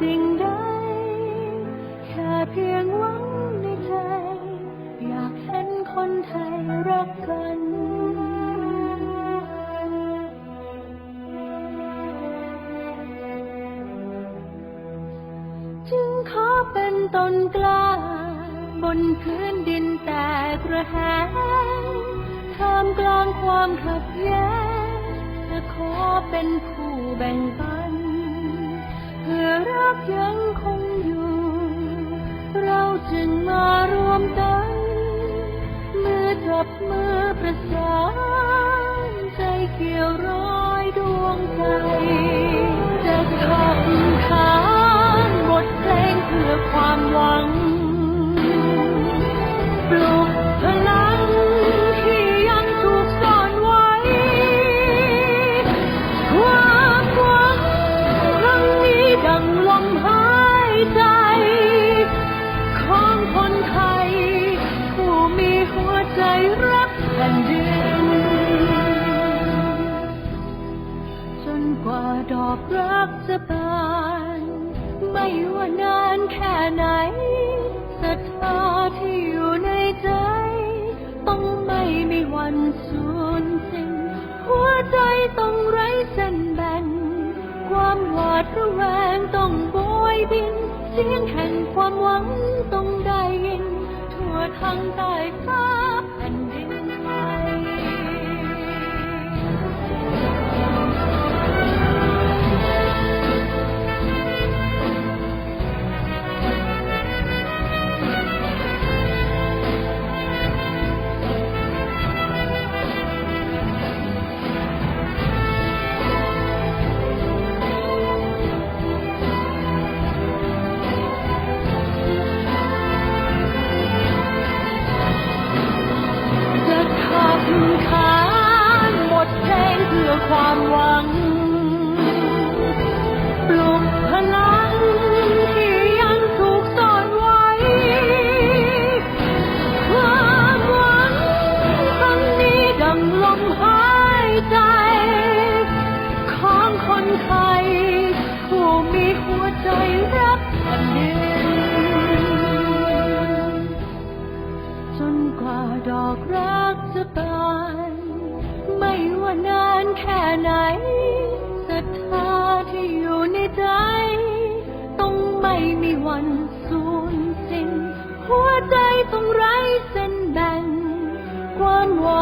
สิ่งใด แค่เพียงหวังในใจ อยากเห็นคนไทยรักกันจึงขอเป็นตนกล้า บนพื้นดินแต่กระแหงท่มกลางความขัดแย้งะขอเป็นผู้แบ่งปัน รักยังคงอยู่ เราจึงมารวมกันมือจับมือประสานใจเกี่ยวร้อยดวงใจจะขับขานบทเพลงเพื่อความหวังปลุก หวาดระแวงต้องโบยบิน เสียงแห่งความหวังต้องได้ยิน ทั่วทั้งใต้ฟ้า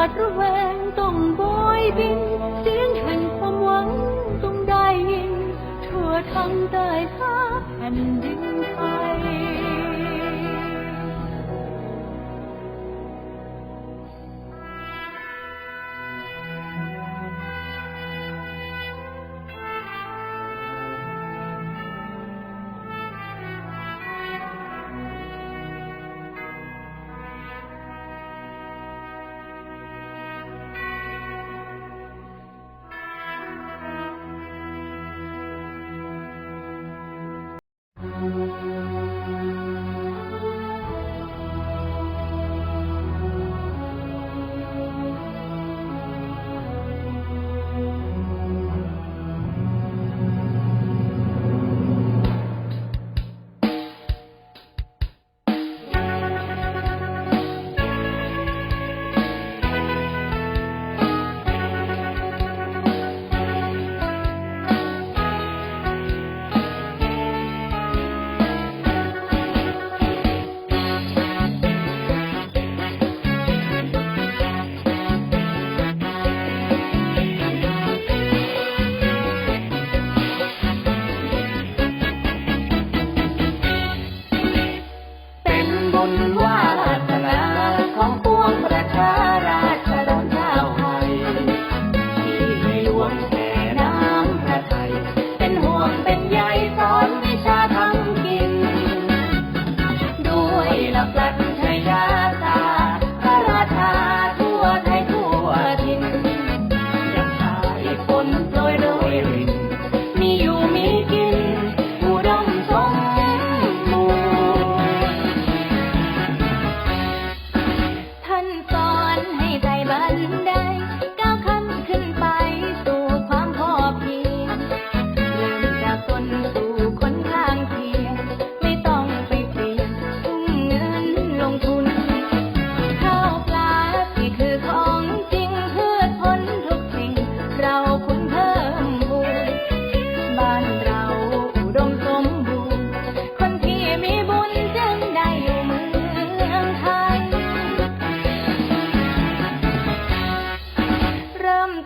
าดระแวงต้องบอยบิน เสียงแห่งความหวังต้องได้ยินทั่วทั้งใต้ฟ้า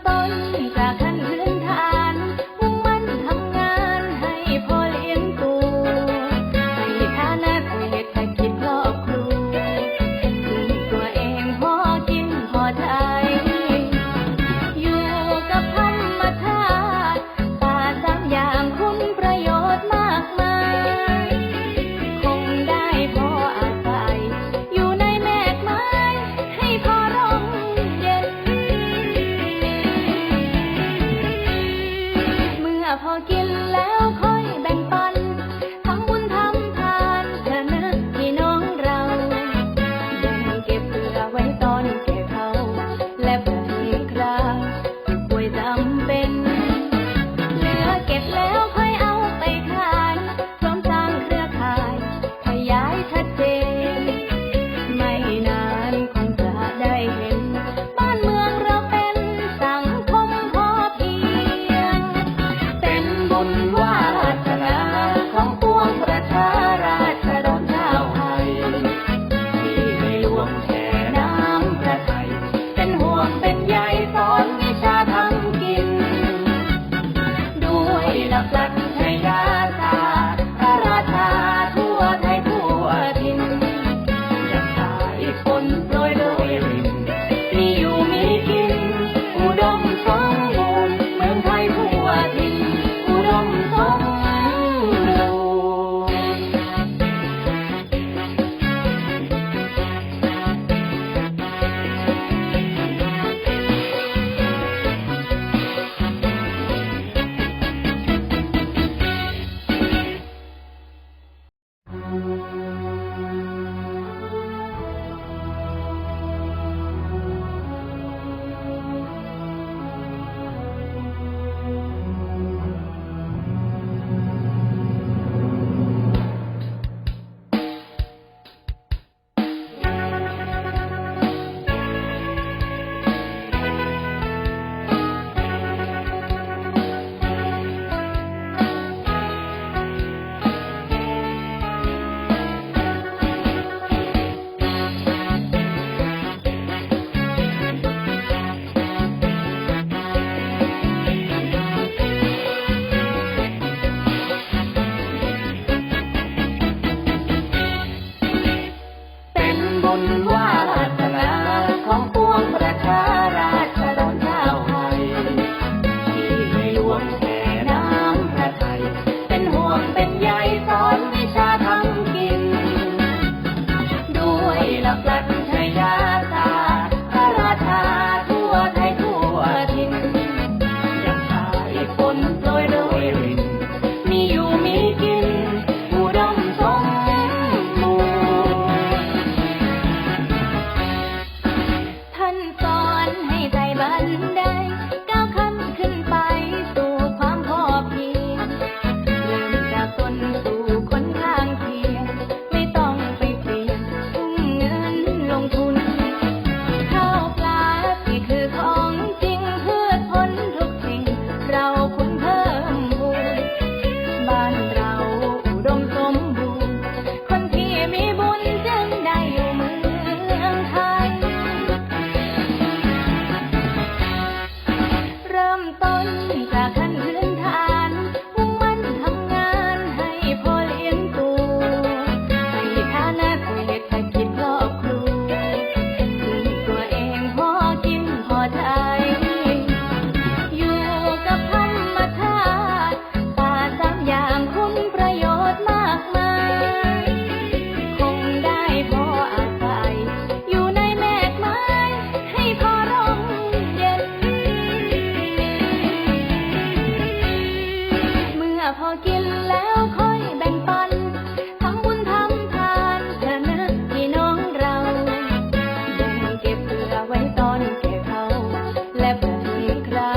等一下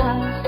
más.